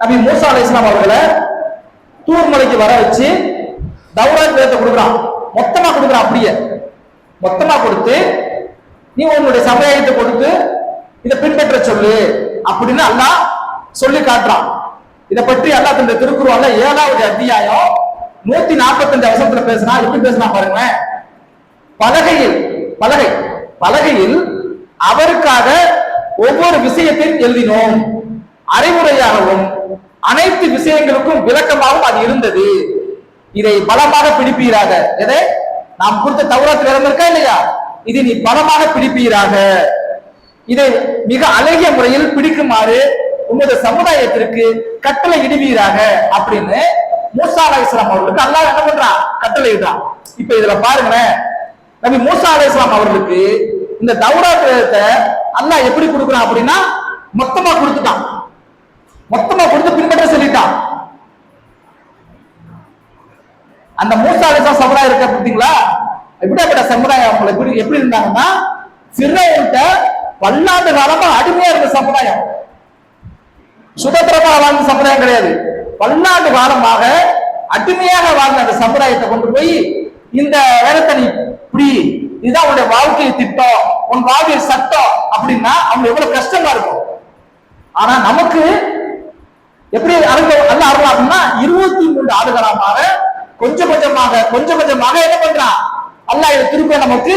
நபி மூசா அலி இஸ்லாம் அவர்களை தூர் மலைக்கு வர வச்சு தௌராத் வேதத்தை கொடுக்குறான். மொத்தமா கொடுக்குறான் அப்படியே. மொத்தமா கொடுத்து நீ உன்னுடைய சமுதாயத்தை கொடுத்து இதை பின்பற்ற சொல்லு அப்படின்னு அல்லாஹ் சொல்லி காட்டுறான். இதை பற்றி அல்லாஹ் இந்த திருக்குறள் ஏழாவது அத்தியாயம் நூத்தி நாற்பத்தஞ்சு அவசரத்துல பேசுனா எப்படி பேசுனா பாருங்களேன். பலகையில் பலகை பலகையில் அவருக்காக ஒவ்வொரு விஷயத்தையும் எழுதினோம். அறிவுரையாகவும் அனைத்து விஷயங்களுக்கும் விளக்கமாகவும் அது இருந்தது. இதை பலமாக பிடிப்பீராக. எதை? நாம் கொடுத்த தௌராத் இருந்திருக்கா இருக்கா இல்லையா? இதை நீ பலமாக பிடிப்பீராக. இதை மிக அழகிய முறையில் பிடிக்குமாறு உமது சமுதாயத்திற்கு கட்டளை இடுவீராக அப்படின்னு மூசா அலைஹிஸ்ஸலாம் அவர்களுக்கு அல்லாஹ் என்ன பண்றான் கட்டளை இடுறான் இப்ப இதுல பாருங்களேன். நபி மூசா அலைஹிஸ்ஸலாம் அவர்களுக்கு இந்த தௌரா கிரகத்தை அல்லாஹ் எப்படி கொடுக்குறான் அப்படின்னா மொத்தமா கொடுத்துட்டான். மொத்தமா கொடுத்து பின்பற்ற சொல்லிட்டான் அந்த மூசா அலைஹிஸ்ஸலாம் சமுதாயம் இருக்க பார்த்தீங்களா? எப்படியாப்பட்ட சமுதாயம் அவங்களை எப்படி எப்படி இருந்தாங்கன்னா சிறையிட்ட பல்லாண்டு காலமா அடிமையா இருந்த சமுதாயம். சுதந்திரமா வாழ்ந்த சமுதாயம் கிடையாது. பல்லாண்டு காலமாக அடிமையாக வாழ்ந்த அந்த சமுதாயத்தை கொண்டு போய் இந்த வேலத்தை நீ இப்படி இதுதான் உன்னுடைய வாழ்க்கை திட்டம் உன் வாழ்வியல் சட்டம் அப்படின்னா அவங்க எவ்வளவு கஷ்டமா இருக்கும். ஆனா நமக்கு எப்படி அருங்க அல்ல அருள் அப்படின்னா இருபத்தி மூன்று ஆண்டுகாலமாக கொஞ்சம் கொஞ்சமாக கொஞ்சம் கொஞ்சமாக என்ன பண்றான் அல்ல இது திரும்ப நமக்கு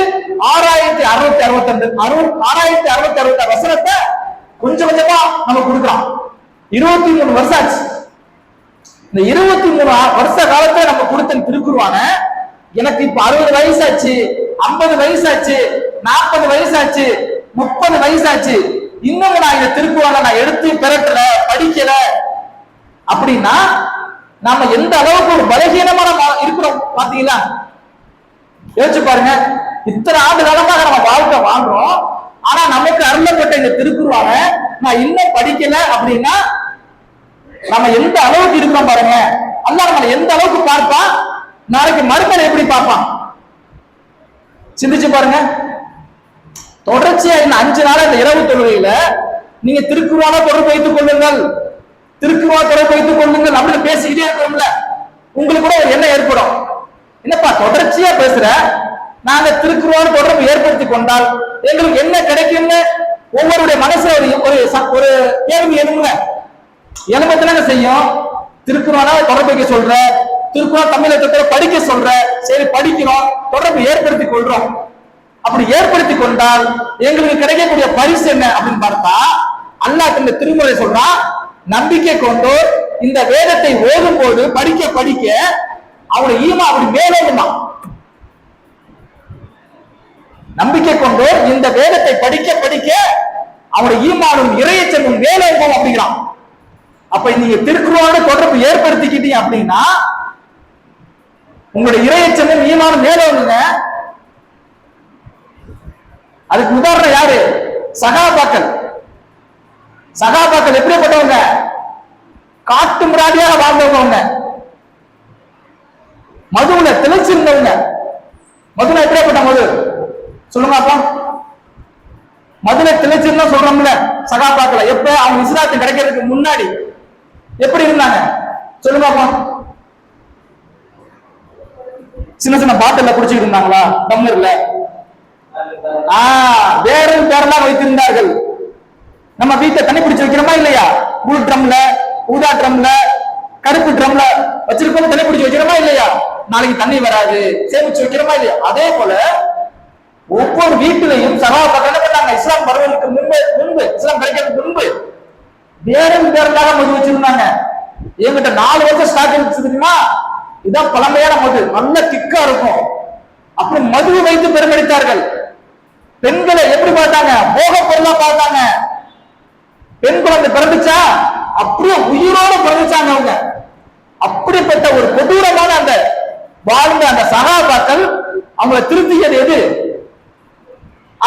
ஆறாயிரத்தி அறுநூத்தி அறுபத்தி ரெண்டு அறுபது ஆறாயிரத்தி அறுநூத்தி அறுபத்தி வசனத்தை கொஞ்சம் கொஞ்சமா நமக்கு கொடுக்குறான் இருபத்தி மூணு வருஷம் ஆச்சு. இந்த இருபத்தி மூணு வருஷ காலத்தை நம்ம கொடுத்த திருக்குருவான எனக்கு இப்ப அறுபது வயசாச்சு ஐம்பது வயசாச்சு நாற்பது வயசாச்சு முப்பது வயசாச்சு. இன்னும் நான் இந்த திருக்குறளை நான் எடுத்து பெறட்டல படிக்கல அப்படின்னா நாம எந்த அளவுக்கு ஒரு பலகீனமா நம்ம இருக்கிறோம் பாத்தீங்களா யோசிச்சு பாருங்க. இத்தனை ஆண்டு காலமாக நம்ம வாழ்க்கை வாழ்றோம். ஆனா நமக்கு அருளப்பட்ட இந்த திருக்குறான நான் இன்னும் படிக்கல அப்படின்னா நம்ம எந்த அளவுக்கு இருக்கிறோம் பாருங்க. அல்ல நம்ம எந்த அளவுக்கு பார்ப்பான் நாளைக்கு மறுமையில எப்படி பார்ப்பான்? சிந்திச்சு பாருங்க. தொடர்ச்சியா இந்த அஞ்சு நாள் இந்த இரவு தொழுகையில நீங்க திருக்குறான தொடர்பு வைத்துக் கொள்ளுங்கள். திருக்குறா தொடர்பு வைத்துக் கொள்ளுங்கள் அப்படின்னு பேசிக்கிட்டே இருக்கிறோம்ல. உங்களுக்கு கூட ஒரு எண்ணம் ஏற்படும். என்னப்பா தொடர்ச்சியா பேசுற? நாங்க திருக்குறான தொடர்பு ஏற்படுத்தி கொண்டால் எங்களுக்கு என்ன கிடைக்கும்னு ஒவ்வொருடைய மனசுல ஒரு ஒரு ச- ஒரு கேள்வி எழுங்க எழுபத்துல செய்யும்? திருக்குறானா தொடர்பு வைக்க சொல்ற திருக்குறள் தமிழகத்துல படிக்க சொல்ற சரி படிக்கிறோம் தொடர்பு ஏற்படுத்தி கொள்றோம். அப்படி ஏற்படுத்தி கொண்டால் எங்களுக்கு கிடைக்கக்கூடிய பரிசு என்ன அப்படின்னு பார்த்தா அல்லாஹ் இந்த திருமுறை சொல்றான் நம்பிக்கை கொண்டு இந்த வேதத்தை ஓதும் போது படிக்க படிக்க அவருடைய ஈமா அப்படி மேலோங்குமா நம்பிக்கை கொண்டு இந்த வேதத்தை படிக்க படிக்க அவனுடைய ஈமானும் இறையச்சனும் மேலோங்கும் அப்படிங்கிறான். அப்ப நீங்க திருக்குறளோட தொடர்பு ஏற்படுத்திக்கிட்டீங்க அப்படின்னா உங்களுடைய இறையச்சனும் ஈமானும் மேலோங்குங்க அதுக்கு உதாரணம் யாரு? சகாபாக்கள். சகாபாக்கள் எப்படிப்பட்டவங்க? காட்டு முராடியாக வாழ்ந்தவங்க. அவங்க மதுவுல திளைச்சிருந்தவங்க. மதுல எப்படிப்பட்ட மது? சொல்லுங்க அப்பா. மதுல திளைச்சிருந்தா சொல்றோம்ல சகாபாக்களை. எப்ப? அவங்க இஸ்லாத்து கிடைக்கிறதுக்கு முன்னாடி. எப்படி இருந்தாங்க? சொல்லுங்க அப்பா. சின்ன சின்ன பாட்டில குடிச்சிட்டு இருந்தாங்களா? டம்ளர்ல ஆஹ் வேறும் பேரெல்லாம் வைத்திருந்தார்கள். நம்ம வீட்டை தண்ணி பிடிச்சு வைக்கிறோமா இல்லையா? ப்ளூ ட்ரம்ல ஊதா ட்ரம்ல கருப்பு ட்ரம்ல வச்சிருக்கோம் தண்ணி பிடிச்சு வைக்கிறோமா இல்லையா? நாளைக்கு தண்ணி வராது. சேமிச்சு வைக்கிறோமா இல்லையா? அதே போல ஒவ்வொரு வீட்டிலையும் சகாபாக்கள் என்ன பண்ணாங்க? இஸ்லாம் வருவதற்கு முன்பு முன்பு இஸ்லாம் கிடைக்கிறதுக்கு முன்பு வேறும் பேருக்காக மது வச்சிருந்தாங்க. என்கிட்ட நாலு வருஷம் ஸ்டாக் இருந்துச்சு தெரியுமா? இதான் பழமையான மது. நல்ல திக்கா இருக்கும். அப்படி மதுவை வைத்து பெருமெடுத்தார்கள். பெண்களை எப்படி பார்த்தாங்க? போக பொருளா பார்த்தாங்க. பெண் குழந்தை பிறந்துச்சா? அப்படியே உயிரோட பிறந்துச்சாங்க அவங்க. அப்படிப்பட்ட ஒரு கொடூரமான அந்த வாழ்ந்த அந்த சகாபாக்கள் அவங்களை திருத்தியது எது?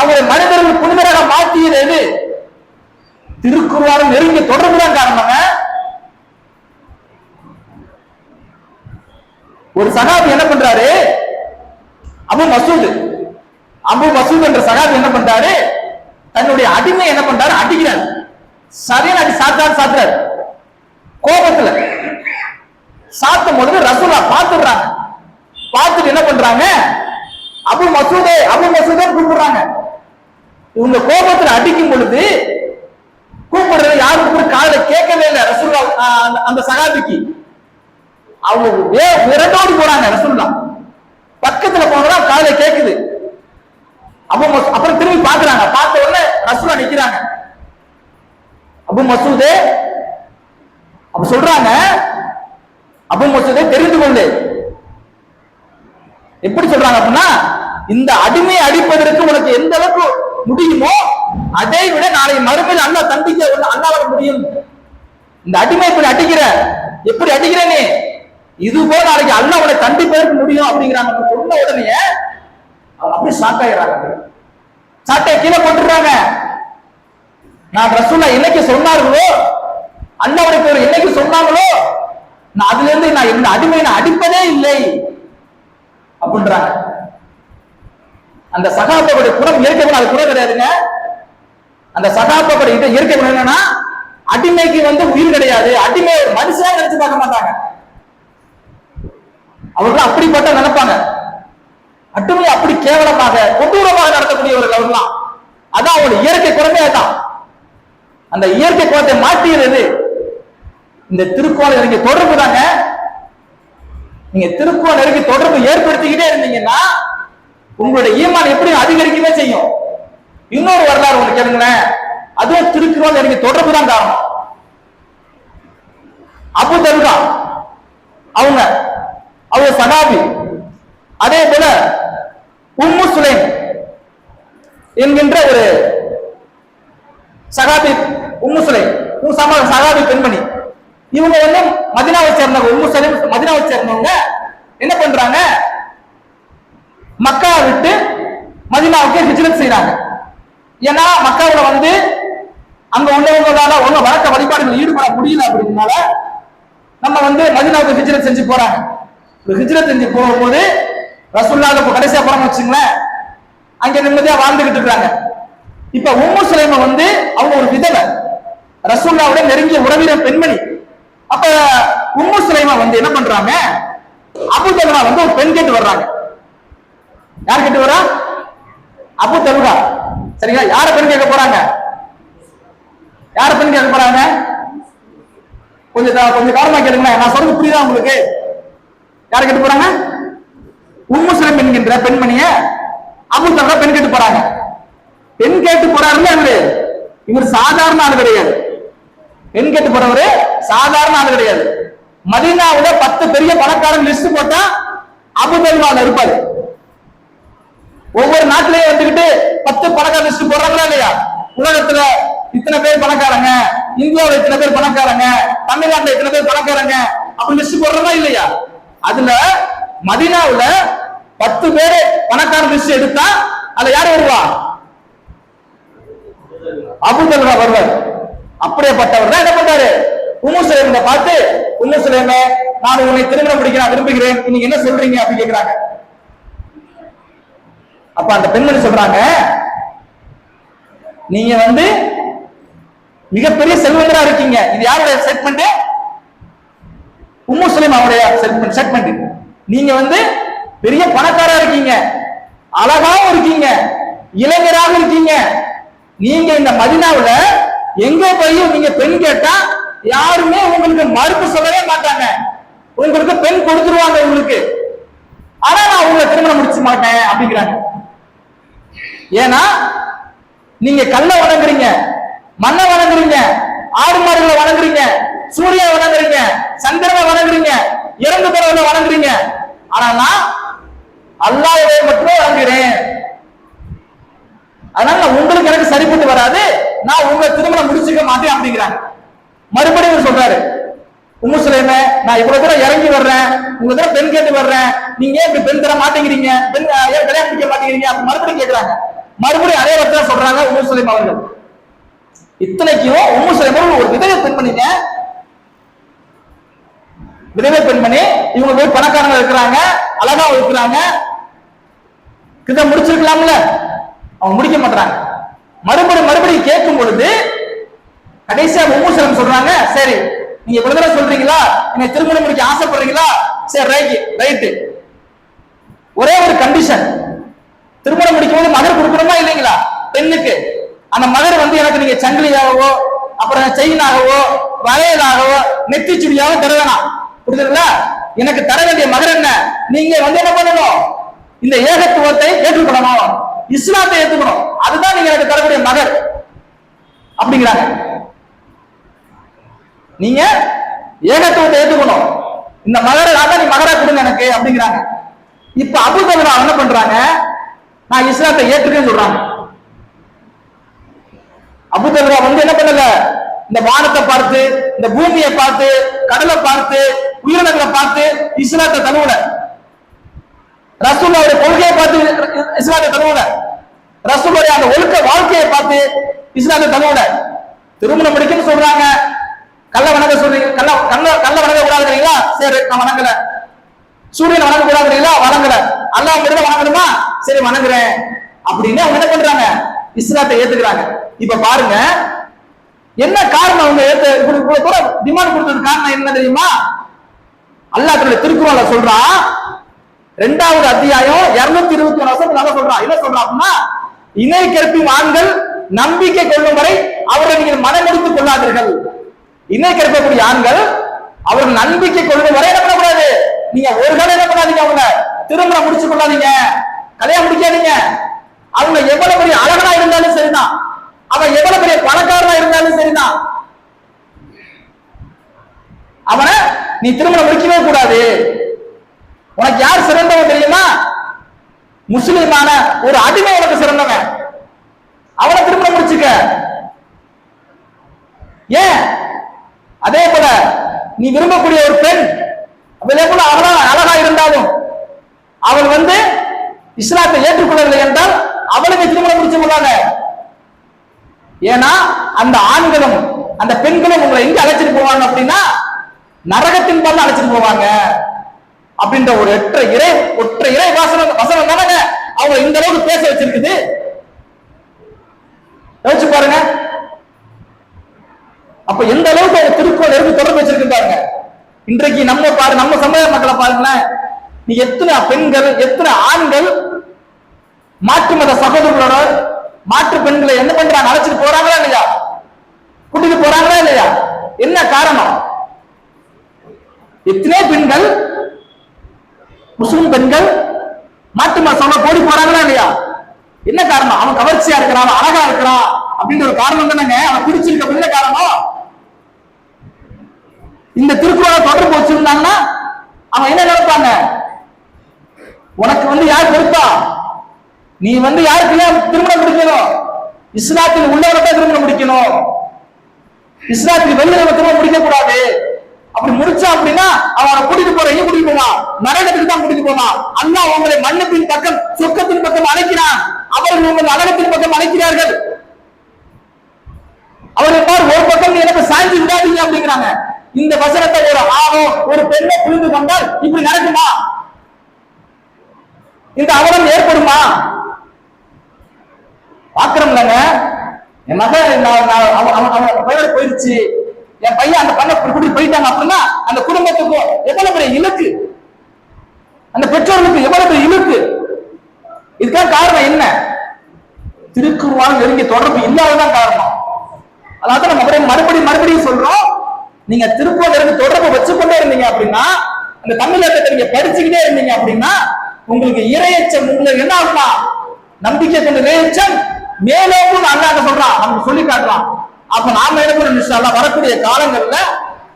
அவங்களை மனிதர்கள் புனிதராக மாற்றியது எது? திருக்குறாரும் நெருங்கிய தொடர்பு தான் காரணங்க. ஒரு சகாபி என்ன பண்றாரு? அபு மசூத். அபு மசூத் என்ற சகாபி என்ன பண்றாரு? தன்னுடைய அடிமை என்ன பண்றாரு? அடிக்கிறார். சரியான அடி சாத்தாரு சாத்துறாரு. கோபத்துல. சாத்தும் பொழுது ரசூலா பார்த்துடுறாங்க பார்த்துட்டு என்ன பண்றாங்க? அபு மசூதே அபு மசூதே கூப்பிடுறாங்க இவங்க கோபத்துல அடிக்கும் பொழுது கூப்பிடுறது யாரும் கூட காதல கேட்கவே இல்லை ரசூல்லா அந்த- அந்த சகாபிக்கு. அவங்க வே- விரண்டோடி போறாங்க ரசூல்லா பக்கத்துல போனதா காதல கேக்குது. அப்ப அப்புறம் திரும்பி பாக்குறாங்க. பார்த்த உடனே ரசூலா நிக்கிறாங்க. அபு மசூதே அப்ப சொல்றாங்க அபு மசூதை தெரிந்து கொண்டு. எப்படி சொல்றாங்க அப்படின்னா இந்த அடிமையை அடிப்பதற்கு உனக்கு எந்த அளவுக்கு முடியுமோ அதை விட நாளை மறுமையில் அண்ணா தண்டிக்க அல்லாஹ் முடியும். இந்த அடிமை இப்படி அடிக்கிற எப்படி அடிக்கிற நீ இது போல நாளைக்கு அண்ணா உன்னை தண்டிப்பதற்கு முடியும் அப்படிங்கிறாங்க. சொன்ன உடனே அவங்க அப்படியே ஷாக் ஆகிறாங்க சாட்டையை கீழே போட்டுறாங்க நான் ரசூல்லா என்னைக்கு சொன்னார்களோ அண்ணாவுடைய ஒரு என்னைக்கு சொன்னாங்களோ நான் அதுல இருந்து நான் இந்த அடிமையை நான் அடிப்பதே இல்லை அப்படின்றாங்க. அந்த சகாபாவுடைய குணம் இயற்கை அது குணம் கிடையாதுங்க. அந்த சகாபாவுடைய இதை இயற்கை குணம் என்னன்னா அடிமைக்கு வந்து உயிர் கிடையாது. அடிமை மனுஷனா நினைச்சு பார்க்க மாட்டாங்க. அவர்கள் அப்படிப்பட்ட நினைப்பாங்க. அட்டுமையை அப்படி கேவலமாக கொடூரமாக நடத்தக்கூடியவர்கள் அவர்களாம் அதான் அவங்களுடைய இயற்கை குணமே தான் அந்த இயற்கை கோலத்தை மாற்றுகிறது இந்த திருக்கோணம் இறங்கி தொடர்பு தாங்க. நீங்க திருக்கோணம் இறங்கி தொடர்பு ஏற்படுத்திக்கிட்டே இருந்தீங்கன்னா உங்களுடைய ஈமான் எப்படி அதிகரிக்கவே செய்யும். இன்னொரு வரலாறு ஒண்ணு கேளுங்களேன். அதுவும் திருக்குறள் எனக்கு தொடர்பு தான் காரணம். அபு தருகா அவங்க அவங்க சகாபி அதே போல உம்மு சுலைம் என்கின்ற ஒரு சகாபி உம்முசுலை சம சகாபி பெண்மணி. இவங்க வந்து மதினாவை சேர்ந்தவங்க உம்முசலை மதினாவை சேர்ந்தவங்க என்ன பண்றாங்க? மக்கா விட்டு மதினாவுக்கு ஹிஜ்ரத் செய்யறாங்க ஏன்னா மக்காவில் வந்து அங்க உள்ளவங்களால ஒண்ணு வழக்க வழிபாடுகள் ஈடுபட முடியல அப்படின்னால நம்ம வந்து மதினாவுக்கு ஹிஜ்ரத் செஞ்சு போறாங்க. ஹிஜ்ரத் செஞ்சு போகும்போது ரசுல்லாவுக்கு கடைசியா போறாங்க வச்சுங்களேன் அங்க நிம்மதியா வாழ்ந்துகிட்டு இருக்காங்க இப்ப உம்மு சுலைம வந்து அவங்க ஒரு விதவை. ரசூல்லாவுடைய நெருங்கிய உறவினர் பெண்மணி. அப்ப உம்மு சுலைமா வந்து என்ன பண்றாங்க? அபு தல்ஹா வந்து ஒரு பெண் கேட்டு வர்றாங்க. யார் கேட்டு வரா? அபு தல்ஹா. சரிங்களா? யார பெண் கேட்க போறாங்க? யார பெண் கேட்க போறாங்க? கொஞ்சம் கொஞ்சம் காரணமா கேளுங்களேன். நான் சொல்றது புரியுதா உங்களுக்கு? யார கேட்டு போறாங்க? உம்மு சுலைம் என்கின்ற பெண்மணிய அபு தல்ஹா பெண் கேட்டு போறாங்க. பெண் கேட்டு போறாருல்ல இவரு? இவர் சாதாரண ஆள் கிடையாது. பெண் கேட்டு போறவரு சாதாரண ஆள் கிடையாது. மதினாவில பத்து பெரிய பணக்காரன் லிஸ்ட் போட்டா அபுதல்வால இருப்பாரு. ஒவ்வொரு நாட்டிலேயே வந்துகிட்டு பத்து பணக்கார லிஸ்ட் போடுறாங்களா இல்லையா? உலகத்துல இத்தனை பேர் பணக்காரங்க இந்தியாவில் இத்தனை பேர் பணக்காரங்க தமிழ்நாட்டுல இத்தனை பேர் பணக்காரங்க அப்படி லிஸ்ட் போடுறதா இல்லையா? அதுல மதீனாவுல பத்து பேர் பணக்கார லிஸ்ட் எடுத்தா அதுல யார் வருவா? அபுதல்வா வருவார் அப்படியேப்பட்டவர் தான் என்ன பண்றாரு? உம்மு சுலைமை பார்த்து உம்மு சுலைமே நான் உன்னை திருமணம் முடிக்க நான் விரும்புகிறேன். நீங்க என்ன சொல்றீங்க? அப்படின்னு கேக்குறாங்க. அப்ப அந்த பெண்மணி சொல்றாங்க நீங்க வந்து மிகப்பெரிய செல்வந்தரா இருக்கீங்க. இது யாருடைய செட்மெண்ட் உம்மு சுலைம் அவருடைய செட்மெண்ட் செட்மெண்ட் நீங்க வந்து பெரிய பணக்காரா இருக்கீங்க. அழகாவும் இருக்கீங்க. இளைஞராக இருக்கீங்க. நீங்க இந்த மதினாவில் எங்க போய் நீங்க பெண் கேட்டா யாருமே உங்களுக்கு மறுப்பு சொல்லவே மாட்டாங்க. உங்களுக்கு பெண் கொடுத்துருவாங்க உங்களுக்கு. ஆனா நான் உங்களை திருமணம் முடிச்சு மாட்டேன் அப்படிங்கிறாங்க. ஏன்னா நீங்க கல்ல வணங்குறீங்க மண்ணை வணங்குறீங்க ஆடு மாடுகளை வணங்குறீங்க சூரிய வணங்குறீங்க சந்திரனை வணங்குறீங்க இறந்து பிறவை வணங்குறீங்க. ஆனா நான் அல்லாஹ்வை மட்டும் வணங்குறேன். அதனால உங்களுக்கு எனக்கு சரிப்பட்டு வராது. நான் உங்களை திருமணம் முடிச்சுக்க மாட்டேன் அப்படிங்கிறாங்க. மறுபடியும் இவர் சொல்றாரு உங்க சுலைமே நான் இவ்வளவு தூரம் இறங்கி வர்றேன். உங்க தூரம் பெண் கேட்டு வர்றேன். நீங்க ஏன் இப்படி பெண் தர மாட்டேங்கிறீங்க? பெண் ஏன் கல்யாணம் முடிக்க மாட்டேங்கிறீங்க? அப்ப மறுபடியும் கேக்குறாங்க. மறுபடியும் அதே வார்த்தை சொல்றாங்க உங்க சுலைம் அவர்கள். இத்தனைக்கும் உங்க சுலைம் ஒரு விதவை பெண்மணிங்க விதவை பெண்மணி இவங்க போய் பணக்காரங்க இருக்கிறாங்க அழகா இருக்கிறாங்க இதை முடிச்சிருக்கலாம்ல? அவங்க முடிக்க மாட்டாங்க மறுபடியும் மறுபடியும் கேட்கும் பொழுது கடைசியா உம்மு சொல்றாங்க சரி நீங்க இவ்வளவு தடவை சொல்றீங்களா? நீங்க திருமணம் முடிக்க ஆசைப்படுறீங்களா? சரி ரைட் ரைட்டு ஒரே ஒரு கண்டிஷன் திருமணம் முடிக்கும் போது மகர் கொடுக்கணுமா இல்லைங்களா? பெண்ணுக்கு. அந்த மகர் வந்து எனக்கு நீங்க சங்கிலியாகவோ அப்புறம் செயினாகவோ வளையலாகவோ நெத்தி சுடியாகவோ தர வேணாம். புரியுதுங்களா? எனக்கு தர வேண்டிய மகர் என்ன? நீங்க வந்து என்ன பண்ணணும்? இந்த ஏகத்துவத்தை ஏற்றுக்கொள்ளணும். இஸ்லாத்தை ஏற்றுக்கணும் அதுதான் நீங்க எனக்கு தரக்கூடிய மகர். அப்படிங்கிறாங்க. நீங்க ஏகத்துவத்தை ஏற்றுக்கணும் இந்த மகரை தான் நீ மகரா கொடுங்க எனக்கு அப்படிங்கிறாங்க. இப்ப அபுதபுரா என்ன பண்றாங்க? நான் இஸ்லாத்தை ஏற்றுக்கேன்னு சொல்றாங்க. அபுதபுரா வந்து என்ன பண்ணல? இந்த வானத்தை பார்த்து இந்த பூமியை பார்த்து கடலை பார்த்து உயிரினங்களை பார்த்து இஸ்லாத்தை தழுவல. ரசூலுடைய கொள்கையை பார்த்து இஸ்லாத்தை தழுவல ரசூலுடைய அந்த ஒழுக்க வாழ்க்கையை பார்த்து இஸ்லாத்தை தழுவல திருமணம் முடிக்கணும்னு சொல்றாங்க. கள்ள வணங்க சொல்றீங்க. கள்ள கள்ள கள்ள வணங்க கூடாதுங்களா சரி நான் வணங்கல. சூரியனை வணங்க கூடாதுங்களா வணங்கல. அல்லாஹ் மட்டும் வணங்கணுமா? சரி வணங்குறேன். அப்படின்னு அவங்க என்ன பண்றாங்க? இஸ்லாத்தை ஏத்துக்கிறாங்க. இப்ப பாருங்க. என்ன காரணம் அவங்க ஏத்து இப்படி இவ்வளவு தூரம் டிமாண்ட் கொடுத்தது காரணம் என்ன தெரியுமா? அல்லாஹ் திருக்குறளை சொல்றான் ரெண்டாவது அத்தியாயம் இருநூத்தி இருபத்தி ஒன்று வருஷம் நல்லா சொல்றான் என்ன சொல்றான் அப்படின்னா இணை கற்பின் ஆண்கள் நம்பிக்கை கொள்ளும் வரை அவரை நீங்கள் மனமுடித்துக் கொள்ளாதீர்கள். இணை கற்கக்கூடிய ஆண்கள் அவர் நம்பிக்கை கொள்ளும் வரை என்ன பண்ணக்கூடாது? நீங்க ஒரு காலம் என்ன பண்ணாதீங்க அவங்க? திருமணம் முடிச்சு கொள்ளாதீங்க. கல்யாணம் முடிக்காதீங்க. அவங்க எவ்வளவு பெரிய அழகனா இருந்தாலும் சரிதான். அவன் எவ்வளவு பெரிய பணக்காரனா இருந்தாலும் சரிதான். அவனை நீ திருமணம் முடிக்கவே கூடாது. உனக்கு யார் சிறந்தவன் தெரியுமா? முஸ்லிமான ஒரு அடிமை உனக்கு சிறந்தவன். அவனை திருமணம் முடிச்சுக்க ஏன்? அதே போல நீ விரும்பக்கூடிய ஒரு பெண் அதே போல அவளா அழகா இருந்தாலும் அவள் வந்து இஸ்லாத்தை ஏற்றுக்கொள்ளவில்லை என்றால் அவளுக்கு திருமணம் முடிச்சு கொள்ளாங்க ஏன்னா அந்த ஆண்களும் அந்த பெண்களும் உங்களை எங்க அழைச்சிட்டு போவாங்க அப்படின்னா நரகத்தின் பால் அழைச்சிட்டு போவாங்க. அப்படின்ற ஒரு ஒற்றை இறை ஒற்றை இறை வாசனம் வசனம் தானங்க? அவங்க இந்த அளவுக்கு பேச வச்சிருக்குது. யோசிச்சு பாருங்க. அப்ப எந்த அளவுக்கு அவங்க திருக்குறள் இருந்து தொடர்பு வச்சிருக்கு பாருங்க. இன்றைக்கு நம்ம பாரு நம்ம சமுதாய மக்களை பாருங்களேன். நீ எத்தனை பெண்கள் எத்தனை ஆண்கள் மாற்று மத சகோதரர்களோட மாற்று பெண்களை என்ன பண்றாங்க? அழைச்சிட்டு போறாங்களா இல்லையா? கூட்டிட்டு போறாங்களா இல்லையா? என்ன காரணம்? எத்தனை பெண்கள் முஸ்லிம் பெண்கள் மாட்டு மாசம் கோடி போறாங்களா இல்லையா? என்ன காரணம்? அவன் கவர்ச்சியா இருக்கிறான் அழகா இருக்கிறான் அப்படின்ற ஒரு காரணம் தானேங்க. அவன் பிடிச்சிருக்க என்ன காரணம்? இந்த திருக்குறளை தொடர்பு வச்சிருந்தாங்கன்னா அவன் என்ன நினைப்பாங்க? உனக்கு வந்து யார் பொறுப்பா? நீ வந்து யாருக்கு திருமணம் முடிக்கணும். இஸ்லாத்தில் உள்ளவரை தான் திருமணம் முடிக்கணும். இஸ்லாத்தில் வெளியில திருமணம் முடிக்க கூடாது அப்படி முடிச்சா அப்படின்னா அவனை கூட்டிட்டு போற எங்க கூட்டிட்டு போவான் நரகத்துக்கு தான் கூட்டிட்டு போவான் அல்லா உங்களை மன்னத்தின் பக்கம் சொர்க்கத்தின் பக்கம் அழைக்கிறான் அவர்கள் உங்கள் நரகத்தின் பக்கம் அழைக்கிறார்கள் அவர்கள் பார் ஒரு பக்கம் நீ எனக்கு சாஞ்சி விடாதீங்க அப்படிங்கிறாங்க இந்த வசனத்தை ஒரு ஆணோ ஒரு பெண்ணை புரிந்து கொண்டால் இப்படி நடக்குமா இந்த அவலம் ஏற்படுமா பாக்குறோம்லங்க என் மகன் அவன் போயிடுச்சு போயிருச்சு என் பையன் அந்த பண்ண இப்படி போயிட்டாங்க அப்படின்னா அந்த குடும்பத்துக்கும் எவ்வளவு பெரிய இலக்கு அந்த பெற்றோர்களுக்கு எவ்வளவு பெரிய இலக்கு இதுக்காக காரணம் என்ன? திருக்குறளால் நெருங்கிய தொடர்பு இல்லாததான் காரணம். அதாவது நம்ம அப்படியே மறுபடியும் மறுபடியும் சொல்றோம். நீங்க திருக்குறள் இருந்து தொடர்பு வச்சுக்கொண்டே இருந்தீங்க அப்படின்னா அந்த தமிழ் இலக்கத்தை நீங்க படிச்சுக்கிட்டே இருந்தீங்க அப்படின்னா உங்களுக்கு இரையச்சம் உங்களுக்கு என்ன ஆகுமா நம்பிக்கை கொண்ட இரையச்சம் மேலோங்கும் அல்லாஹ் சொல்றான். நமக்கு சொல்லி காட்டுறான். அப்ப நாம என்ன பண்ணணும் வரக்கூடிய காலங்கள்ல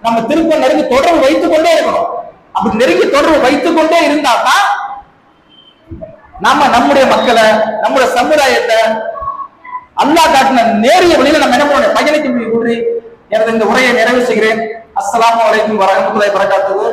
நம்ம திருப்ப நெருங்கி தொடர்பு வைத்துக் கொண்டே இருக்கணும். அப்படி நெருங்கி தொடர்பு வைத்துக் கொண்டே இருந்தா தான் நாம நம்முடைய மக்களை நம்முடைய சமுதாயத்தை அல்லாஹ் காட்டின நேரிய வழியில நம்ம என்ன பண்ணணும் பயணிக்க கூறி எனது இந்த உரையை நிறைவு செய்கிறேன். அஸ்ஸலாமு வலைக்கும் வரமத்துலாய் வரகாத்துஹு